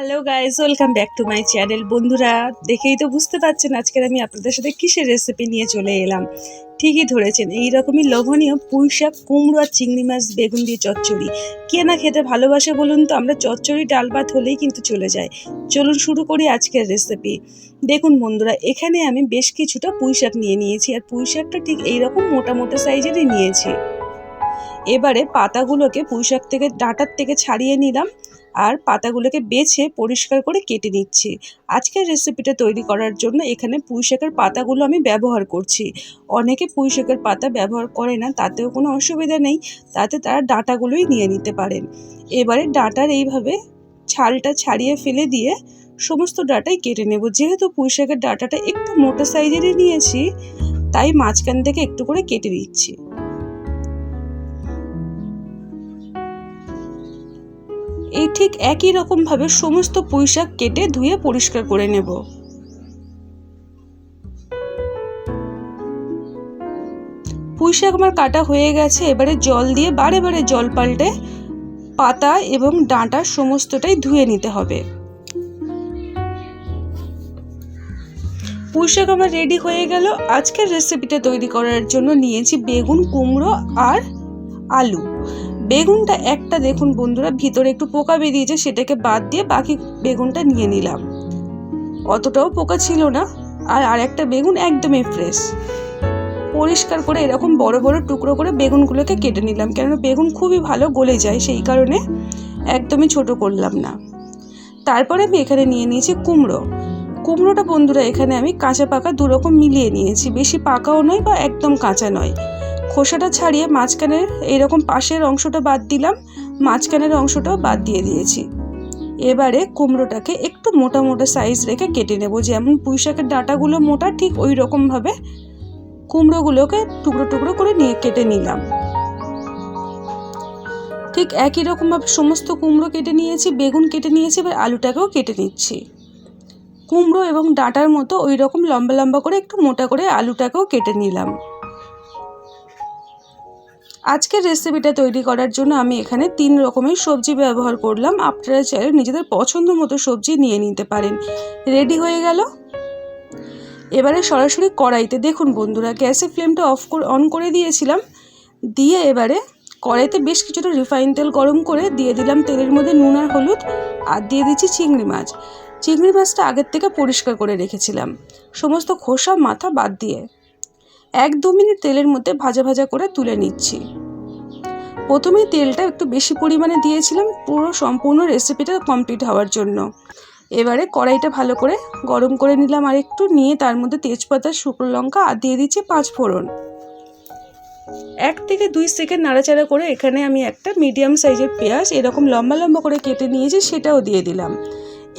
Hello guys welcome back to my channel বন্ধুরা, দেখেই তো বুঝতে পারছেন আজকের আমি আপনাদের সাথে কিসের রেসিপি নিয়ে চলে এলাম। ঠিকই ধরেছেন এই রকমই লোভনীয় পুঁই শাক কুমড়ো আর চিংড়ি মাছ, বেগুন দিয়ে চচ্চড়ি। কে না খেতে ভালোবাসে বলুন তো, আমরা চচ্চড়ি, ডাল, ভাত হলেই কিন্তু চলে যায়। চলুন শুরু করি আজকের রেসিপি দেখুন বন্ধুরা, এখানে আমি বেশ কিছুটা পুঁই শাক নিয়ে নিয়েছি, আর পুঁই শাকটা ঠিক এইরকম মোটা মোটা সাইজেরই নিয়েছি। এবারে পাতাগুলোকে পুঁই শাক থেকে, ডাঁটার থেকে ছাড়িয়ে নিলাম। আর পাতাগুলোকে বেছে পরিষ্কার করে কেটে নিচ্ছি। আজকের রেসিপিটা তৈরি করার জন্য এখানে পুঁই শাকের পাতাগুলো আমি ব্যবহার করছি। অনেকে পুঁই শাকের পাতা ব্যবহার করে না, তাতেও কোনো অসুবিধা নেই। তাতে তারা ডাঁটাগুলোই নিয়ে নিতে পারেন। এবারে ডাঁটার এইভাবে ছালটা ছাড়িয়ে ফেলে দিয়ে সমস্ত ডাটাই কেটে নেব। যেহেতু পুঁই শাকের ডাঁটাটা একটু মোটা সাইজেরই নিয়েছি, তাই মাঝখান থেকে একটু করে কেটে দিচ্ছি ঠিক একই রকমভাবে সমস্ত পুঁইশাক কেটে ধুয়ে পরিষ্কার করে নেব। পুঁইশাক আমার কাটা হয়ে গেছে, এবারে জল দিয়ে বারে বারে জল পাল্টে পাতা এবং ডাঁটা সমস্তটাই ধুয়ে নিতে হবে। পুঁইশাক আমার রেডি হয়ে গেল। আজকের রেসিপিটা তৈরি করার জন্য নিয়েছি বেগুন, কুমড়ো আর আলু। বেগুনটা একটা দেখুন বন্ধুরা, ভিতরে একটু পোকা বেরিয়েছে, সেটাকে বাদ দিয়ে বাকি বেগুনটা নিয়ে নিলাম। অতটাও পোকা ছিল না, আর আর একটা বেগুন একদমই ফ্রেশ পরিষ্কার করে এরকম বড় বড় টুকরো করে বেগুনগুলোকে কেটে নিলাম, কেননা বেগুন খুবই ভালো গলে যায়, সেই কারণে একদমই ছোট করলাম না। তারপরে আমি এখানে নিয়ে নিয়েছি কুমড়ো। কুমড়োটা বন্ধুরা, এখানে আমি কাঁচা পাকা দুরকম মিলিয়ে নিয়েছি, বেশি পাকাও নয় বা একদম কাঁচা নয়। খোসাটা ছাড়িয়ে মাঝখানের এইরকম পাশের অংশটা বাদ দিলাম, মাঝখানের অংশটাও বাদ দিয়ে দিয়েছি। এবারে কুমড়োটাকে একটু মোটা মোটা সাইজ রেখে কেটে নেব, যেমন পুঁই শাকের ডাঁটাগুলো মোটা, ঠিক ওই রকমভাবে কুমড়োগুলোকে টুকরো টুকরো করে নিয়ে কেটে নিলাম। ঠিক একই রকমভাবে সমস্ত কুমড়ো কেটে নিয়েছি, বেগুন কেটে নিয়েছি, এবার আলুটাকেও কেটে নিচ্ছি। কুমড়ো এবং ডাঁটার মতো ওই রকম লম্বা লম্বা করে একটু মোটা করে আলুটাকেও কেটে নিলাম। আজকের রেসিপিটা তৈরি করার জন্য আমি এখানে তিন রকমের সবজি ব্যবহার করলাম। আপনারা চাইলে নিজেদের পছন্দ মতো সবজি নিয়ে নিতে পারেন। রেডি হয়ে গেল? এবারে সরাসরি কড়াইতে দেখুন বন্ধুরা, গ্যাসের ফ্লেমটা অফ করে অন করে দিয়েছিলাম। দিয়ে এবারে কড়াইতে বেশ কিছুটা রিফাইন তেল গরম করে দিয়ে দিলাম তেলের মধ্যে নুন আর হলুদ আর দিয়ে দিচ্ছি চিংড়ি মাছ। চিংড়ি মাছটা আগের থেকে পরিষ্কার করে রেখেছিলাম। সমস্ত খোসা, মাথা বাদ দিয়ে এক দু মিনিট তেলের মধ্যে ভাজা ভাজা করে তুলে নিচ্ছি। প্রথমেই তেলটা একটু বেশি পরিমাণে দিয়েছিলাম, পুরো সম্পূর্ণ রেসিপিটা কমপ্লিট হওয়ার জন্য। এবারে কড়াইটা ভালো করে গরম করে নিলাম, আর একটু নিয়ে তার মধ্যে তেজপাতা, শুকনো লঙ্কা, আর দিয়ে দিচ্ছি পাঁচ ফোড়ন। এক থেকে দুই সেকেন্ড নাড়াচাড়া করে এখানে আমি একটা মিডিয়াম সাইজের পেঁয়াজ, এরকম লম্বা লম্বা করে কেটে নিয়েছি, সেটাও দিয়ে দিলাম।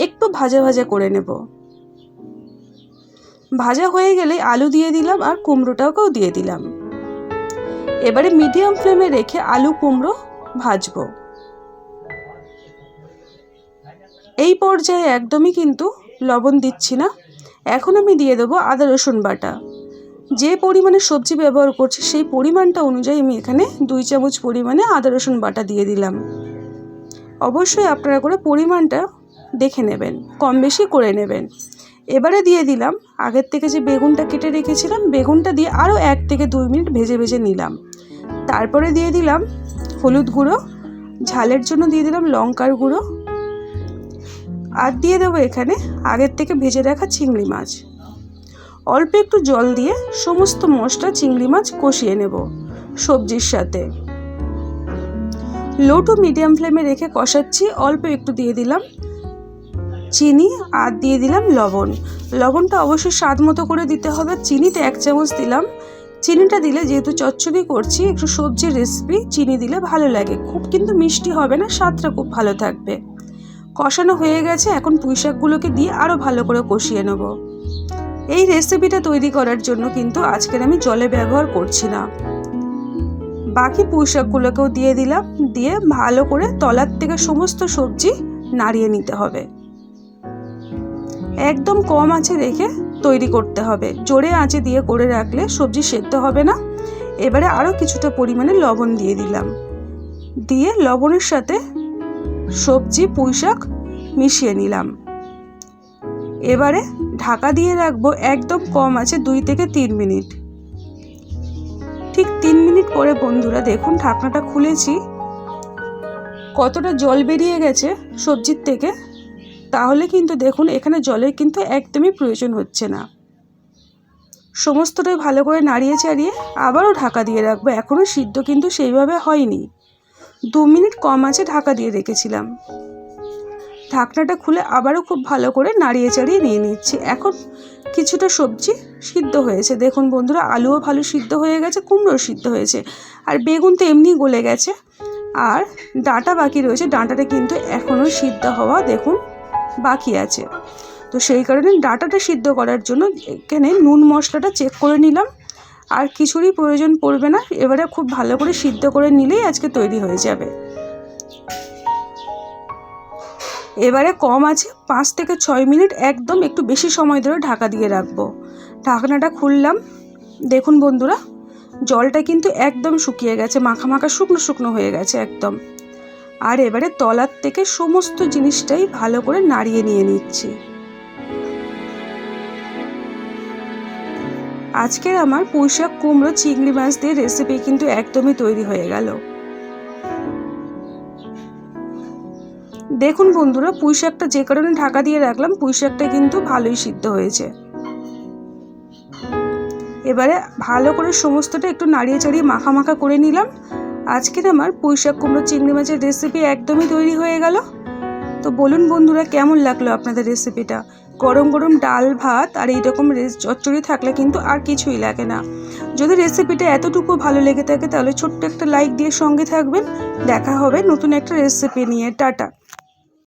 একটু ভাজা ভাজা করে নেব। ভাজা হয়ে গেলে আলু দিয়ে দিলাম, আর কুমড়োটাকেও দিয়ে দিলাম। এবারে মিডিয়াম ফ্লেমে রেখে আলু কুমড়ো ভাজবো। এই পর্যায়ে একদমই কিন্তু লবণ দিচ্ছি না। এখন আমি দিয়ে দেবো আদা, রসুন বাটা। যে পরিমাণে সবজি ব্যবহার করছি, সেই পরিমাণটা অনুযায়ী আমি এখানে দুই চামচ পরিমাণে আদা, রসুন বাটা দিয়ে দিলাম। অবশ্যই আপনারা করে পরিমাণটা দেখে নেবেন, কম বেশি করে নেবেন। এবারে দিয়ে দিলাম, আগের থেকে যে বেগুনটা কেটে রেখেছিলাম, বেগুনটা দিয়ে আরও এক থেকে দুই মিনিট ভেজে ভেজে নিলাম। তারপরে দিয়ে দিলাম হলুদ গুঁড়ো, ঝালের জন্য দিয়ে দিলাম লঙ্কার গুঁড়ো, আর দিয়ে দেবো এখানে আগের থেকে ভেজে রাখা চিংড়ি মাছ। অল্প একটু জল দিয়ে সমস্ত মশলা চিংড়ি মাছ কষিয়ে নেব সবজির সাথে। লো টু মিডিয়াম ফ্লেমে রেখে কষাচ্ছি, অল্প একটু দিয়ে দিলাম চিনি আর দিয়ে দিলাম লবণ। লবণটা অবশ্যই স্বাদ মতো করে দিতে হবে। চিনিতে এক চামচ দিলাম চিনিটা দিলে যেহেতু চচ্চড়ি করছি, একটু সবজির রেসিপি চিনি দিলে ভালো লাগে। খুব কিন্তু মিষ্টি হবে না, স্বাদটা খুব ভালো থাকবে। কষানো হয়ে গেছে, এখন পুঁই শাকগুলোকে দিয়ে আরও ভালো করে কষিয়ে নেব। এই রেসিপিটা তৈরি করার জন্য কিন্তু আজকের আমি জলে ব্যবহার করছি না। বাকি পুঁইশাকগুলোকেও দিয়ে দিলাম, দিয়ে ভালো করে তলার থেকে সমস্ত সবজি নাড়িয়ে নিতে হবে। একদম কম আছে রেখে তৈরি করতে হবে। জোরে আঁচে দিয়ে করে রাখলে সবজি সেদ্ধ হবে না। এবারে আরও কিছুটা পরিমাণে লবণ দিয়ে দিলাম। দিয়ে লবণের সাথে সবজি পুঁই শাক মিশিয়ে নিলাম। এবারে ঢাকা দিয়ে রাখব একদম কম আছে দুই থেকে তিন মিনিট। ঠিক তিন মিনিট পরে বন্ধুরা দেখুন ঢাকনাটা খুলেছি। কতটা জল বেরিয়ে গেছে সবজির থেকে। তাহলে কিন্তু দেখুন, এখানে জলের কিন্তু একদমই প্রয়োজন হচ্ছে না। সমস্তটাই ভালো করে নাড়িয়ে চাড়িয়ে আবারও ঢাকা দিয়ে রাখব। এখনও সিদ্ধ কিন্তু সেইভাবে হয়নি। দু মিনিট কম আছে ঢাকা দিয়ে রেখেছিলাম। ঢাকনাটা খুলে আবারও খুব ভালো করে নাড়িয়ে চাড়িয়ে নিয়ে নিচ্ছি। এখন কিছুটা সবজি সিদ্ধ হয়েছে। দেখুন বন্ধুরা, আলুও ভালো সিদ্ধ হয়ে গেছে কুমড়ো সিদ্ধ হয়েছে। আর বেগুন তো এমনি গলে গেছে। আর ডাঁটা বাকি রয়েছে। ডাঁটাটা কিন্তু এখনও সিদ্ধ হওয়া, দেখুন বাকি আছে। তো সেই কারণে ডাটাটা সিদ্ধ করার জন্য এখানে নুন মশলাটা চেক করে নিলাম। আর কিছুরই প্রয়োজন পড়বে না, এবারে খুব ভালো করে সিদ্ধ করে নিলেই আজকে তৈরি হয়ে যাবে। এবারে কম আছে, পাঁচ থেকে ছয় মিনিট একদম একটু বেশি সময় ধরে ঢাকা দিয়ে রাখব। ঢাকনাটা খুললাম। দেখুন বন্ধুরা, জলটা কিন্তু একদম শুকিয়ে গেছে, মাখা মাখা শুকনো শুকনো হয়ে গেছে একদম। আর এবারে তলার থেকে সমস্ত জিনিসটাই ভালো করে নাড়িয়ে নিয়ে নিচ্ছি। আজকের আমার পুঁইশাক কুমড়ো চিংড়ি মাছ দিয়ে রেসিপি কিন্তু একদমই তৈরি হয়ে গেল। দেখুন বন্ধুরা পুঁই শাকটা যে কারণে ঢাকা দিয়ে রাখলাম পুঁই শাকটা কিন্তু ভালোই সিদ্ধ হয়েছে। এবারে ভালো করে সমস্তটা একটু নাড়িয়ে চাড়িয়ে মাখা মাখা করে নিলাম। আজকের আমার পুঁইশাক কুমড়ো চিংড়ি মাছের রেসিপি একদমই তৈরি হয়ে গেল। তো বলুন বন্ধুরা, কেমন লাগল আপনাদের রেসিপিটা গরম গরম ডাল, ভাত আর এইরকম চচ্চড়ি থাকলে কিন্তু আর কিছুই লাগে না। যদি রেসিপিটা এতটুকু ভালো লেগে থাকে, তাহলে ছোট্ট একটা লাইক দিয়ে সঙ্গে থাকবেন। দেখা হবে নতুন একটা রেসিপি নিয়ে। টাটা।